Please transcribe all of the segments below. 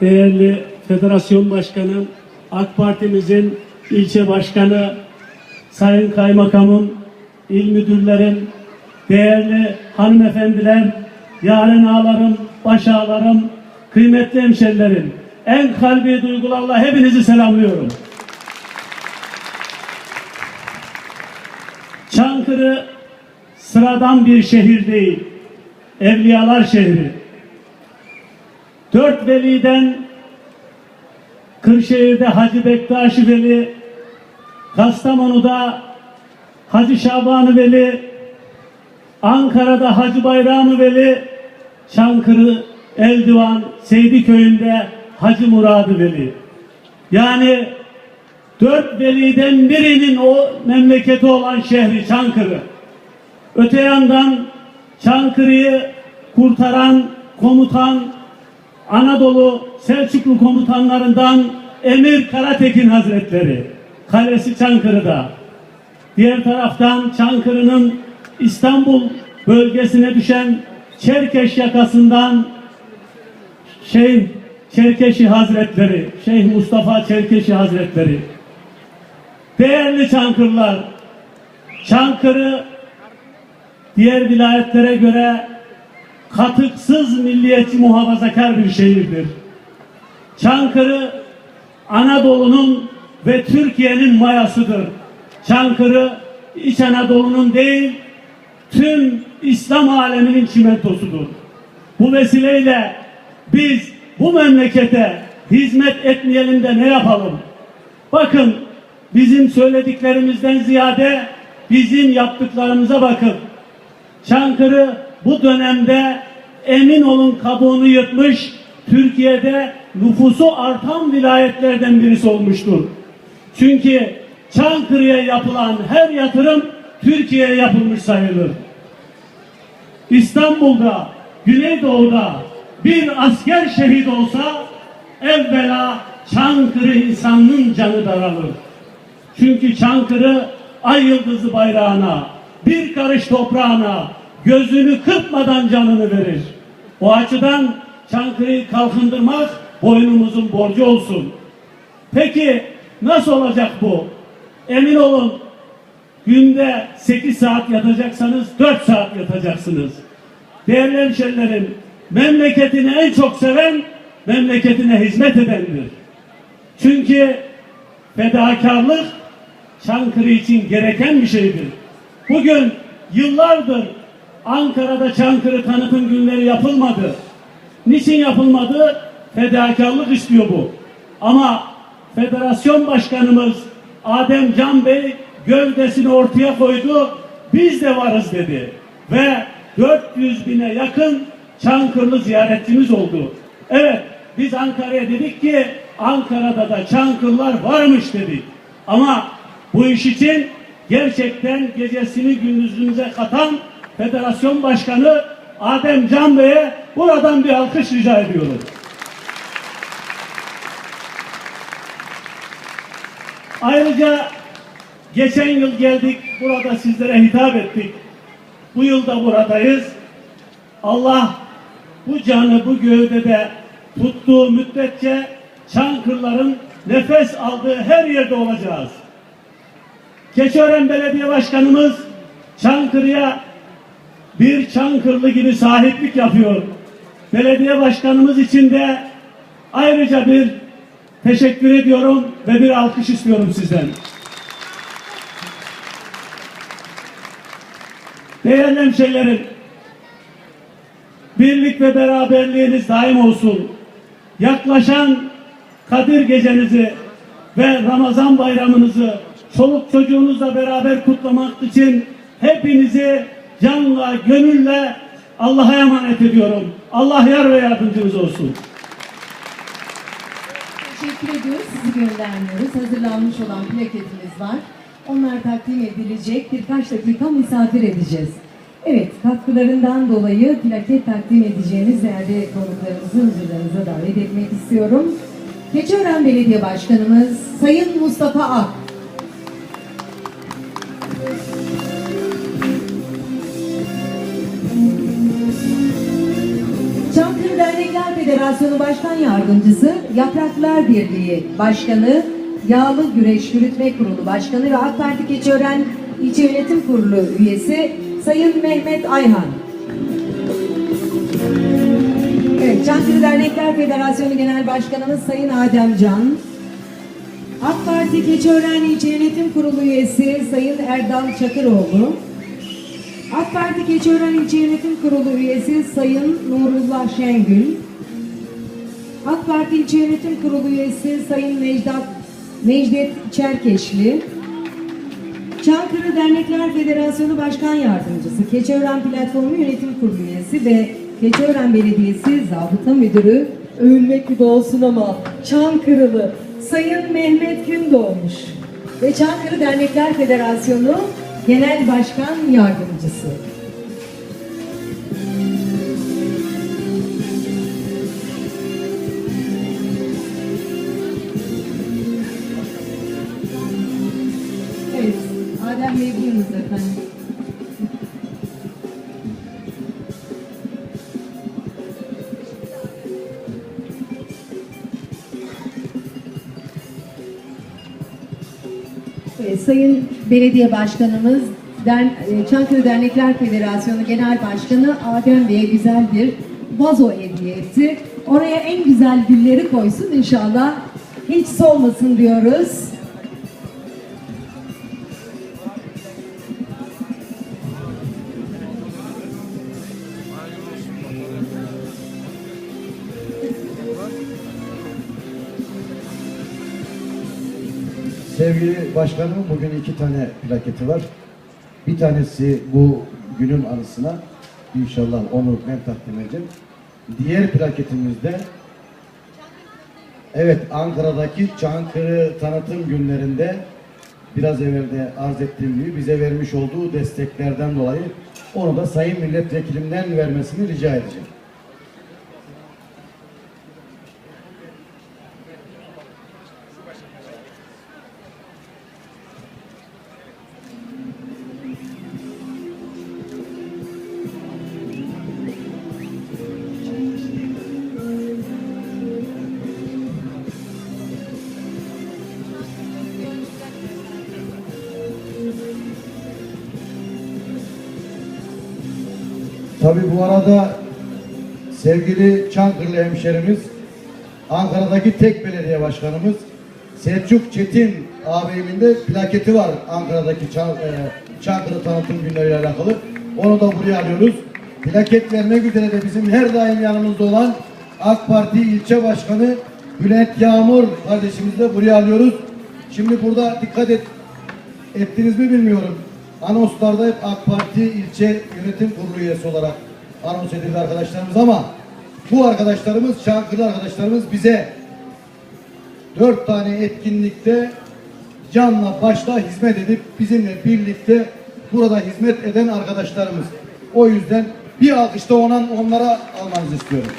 değerli federasyon başkanım, AK Parti'mizin ilçe başkanı, sayın kaymakamım, il müdürlerim, değerli hanımefendiler, yaren ağalarım, baş ağalarım, kıymetli hemşerilerim, en kalbi duygularla hepinizi selamlıyorum. Çankırı sıradan bir şehir değil, evliyalar şehri. Dört veliden Kırşehir'de Hacı Bektaş Veli, Kastamonu'da Hacı Şaban Veli, Ankara'da Hacı Bayram Veli, Çankırı, Eldivan, Seydi Köyü'nde Hacı Muradı Veli. Yani dört veliden birinin o memleketi olan şehri Çankırı. Öte yandan Çankırı'yı kurtaran komutan Anadolu Selçuklu komutanlarından Emir Karatekin Hazretleri. Kalesi Çankırı'da. Diğer taraftan Çankırı'nın İstanbul bölgesine düşen Çerkeş yakasından Şeyh Çerkeşi Hazretleri, Şeyh Mustafa Çerkeşi Hazretleri. Değerli Çankırılar, Çankırı diğer vilayetlere göre katıksız milliyetçi muhafazakar bir şehirdir. Çankırı Anadolu'nun ve Türkiye'nin mayasıdır. Çankırı İç Anadolu'nun değil, tüm İslam aleminin çimentosudur. Bu vesileyle biz bu memlekete hizmet etmeyelim de ne yapalım? Bakın bizim söylediklerimizden ziyade bizim yaptıklarımıza bakın. Çankırı bu dönemde emin olun kabuğunu yırtmış, Türkiye'de nüfusu artan vilayetlerden birisi olmuştur. Çünkü Çankırı'ya yapılan her yatırım Türkiye'ye yapılmış sayılır. İstanbul'da, Güneydoğu'da bir asker şehit olsa evvela Çankırı insanının canı daralır. Çünkü Çankırı ay yıldızı bayrağına, bir karış toprağına gözünü kırpmadan canını verir. O açıdan Çankırı'yı kalkındırmak boynumuzun borcu olsun. Peki nasıl olacak bu? Emin olun günde 8 saat yatacaksanız 4 saat yatacaksınız. Değerli hemşerilerim, memleketini en çok seven memleketine hizmet edendir. Çünkü fedakarlık Çankırı için gereken bir şeydir. Bugün yıllardır Ankara'da Çankırı tanıtım günleri yapılmadı. Niçin yapılmadı? Fedakarlık istiyor bu. Ama federasyon başkanımız Adem Can Bey gövdesini ortaya koydu. Biz de varız dedi. Ve 400 bine yakın Çankırılı ziyaretçimiz oldu. Evet biz Ankara'ya dedik ki Ankara'da da Çankırılar varmış dedik. Ama bu iş için gerçekten gecesini gündüzümüze katan Federasyon Başkanı Adem Can Bey'e buradan bir alkış rica ediyoruz. Ayrıca geçen yıl geldik burada sizlere hitap ettik. Bu yıl da buradayız. Allah bu canı bu gövdede tuttuğu müddetçe Çankırların nefes aldığı her yerde olacağız. Keçiören Belediye Başkanımız Çankırı'ya bir Çankırlı gibi sahiplik yapıyor. Belediye Başkanımız için de ayrıca bir teşekkür ediyorum ve bir alkış istiyorum sizden. Değerli hemşehrilerim, birlik ve beraberliğiniz daim olsun. Yaklaşan Kadir gecenizi ve Ramazan bayramınızı çoluk çocuğunuzla beraber kutlamak için hepinizi canla, gönülle Allah'a emanet ediyorum. Allah yar ve yardımcınız olsun. Teşekkür ediyoruz. Sizi göndermiyoruz. Hazırlanmış olan plaketimiz var. Onlar takdim edilecek. Birkaç dakika misafir edeceğiz. Evet, katkılarından dolayı plaket takdim edeceğimiz değerli konuklarımızı huzurlarınıza davet etmek istiyorum. Keçiören Belediye Başkanımız Sayın Mustafa Ak. Dernekler Federasyonu Başkan Yardımcısı, Yapraklar Birliği Başkanı, Yağlı Güreş Yürütme Kurulu Başkanı ve AK Parti Keçiören İlçe Yönetim Kurulu üyesi Sayın Mehmet Ayhan. Evet, Çankırı Dernekler Federasyonu Genel Başkanımız Sayın Adem Can. AK Parti Keçiören İlçe Yönetim Kurulu üyesi Sayın Erdal Çakıroğlu. AK Parti Keçiören İlçe Yönetim Kurulu üyesi Sayın Nurullah Şengül. AK Parti İlçe Yönetim Kurulu üyesi Sayın Necdet, Necdet Çerkeşli. Çankırı Dernekler Federasyonu Başkan Yardımcısı, Keçiören Platformu Yönetim Kurulu üyesi ve Keçiören Belediyesi Zabıta Müdürü övülmek gibi olsun ama Çankırılı Sayın Mehmet Gündoğmuş ve Çankırı Dernekler Federasyonu Genel Başkan Yardımcısı. Evet, Adem Bey buyurunuz efendim. Sayın Belediye Başkanımız, Dern, e, Çankırı Dernekler Federasyonu Genel Başkanı Adem Bey'e güzel bir vazo hediye etti. Oraya en güzel gülleri koysun inşallah. Hiç solmasın diyoruz. Sevgili başkanım bugün iki tane plaketi var. Bir tanesi bu günün anısına. İnşallah onu ben takdim edeceğim. Diğer plaketimizde Evet Ankara'daki Çankırı tanıtım günlerinde biraz evvel de arz ettiğim gibi bize vermiş olduğu desteklerden dolayı onu da Sayın Milletvekilimden vermesini rica edeceğim. Tabi bu arada sevgili Çankırılı hemşerimiz, Ankara'daki tek belediye başkanımız Selçuk Çetin ağabeyimin de plaketi var Ankara'daki e, Çankırı tanıtım günleriyle alakalı. Onu da buraya alıyoruz. Plaket vermek üzere de bizim her daim yanımızda olan AK Parti ilçe başkanı Bülent Yağmur kardeşimizi de buraya alıyoruz. Şimdi burada dikkat et, ettiniz mi bilmiyorum. Anonslarda hep AK Parti ilçe yönetim kurulu üyesi olarak anons edildi arkadaşlarımız ama bu arkadaşlarımız, Çankırı arkadaşlarımız bize dört tane etkinlikte canla başla hizmet edip bizimle birlikte burada hizmet eden arkadaşlarımız. O yüzden bir alkışta onan onlara almanızı istiyorum.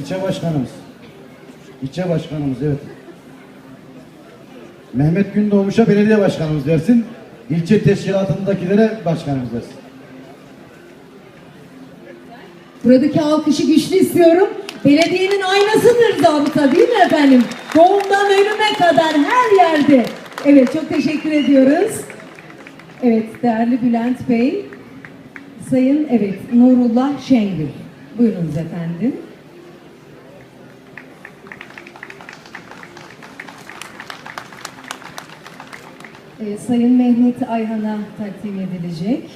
İlçe başkanımız. İlçe başkanımız evet. Mehmet Gündoğmuş'a belediye başkanımız dersin. İlçe teşkilatındakilere başkanımız dersin. Buradaki alkışı güçlü istiyorum. Belediyenin aynasıdır zabıta değil mi efendim? Doğumdan ölüme kadar her yerde. Evet çok teşekkür ediyoruz. Evet değerli Bülent Bey. Sayın evet Nurullah Şengül. Buyurunuz efendim. e, Sayın Mehmet Ayhan'a takdim edilecek.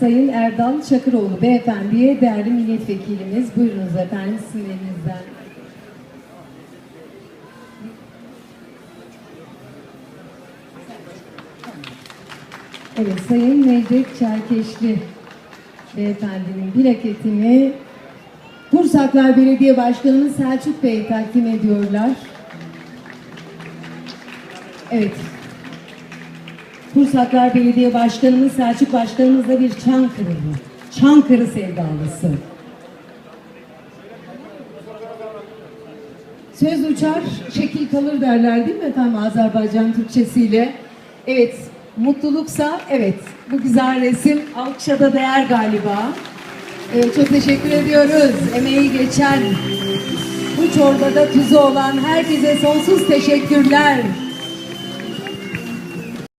Sayın Erdal Çakıroğlu beyefendiye değerli milletvekilimiz buyurunuz efendim isimlerinizden. Evet Sayın Necdet Çerkeşli Beyefendinin plaketini Kursaklar Belediye Başkanımız Selçuk Bey takdim ediyorlar. Evet. Kursaklar Belediye Başkanımız Selçuk Başkanımız da bir Çankırılı. Çankırı sevdalısı. Söz uçar, şekil kalır derler değil mi efendim Azerbaycan Türkçesiyle? Evet, mutluluksa evet bu güzel resim alkışa da değer galiba. Evet, çok teşekkür ediyoruz. Emeği geçen, bu çorbada tuzu olan herkese sonsuz teşekkürler.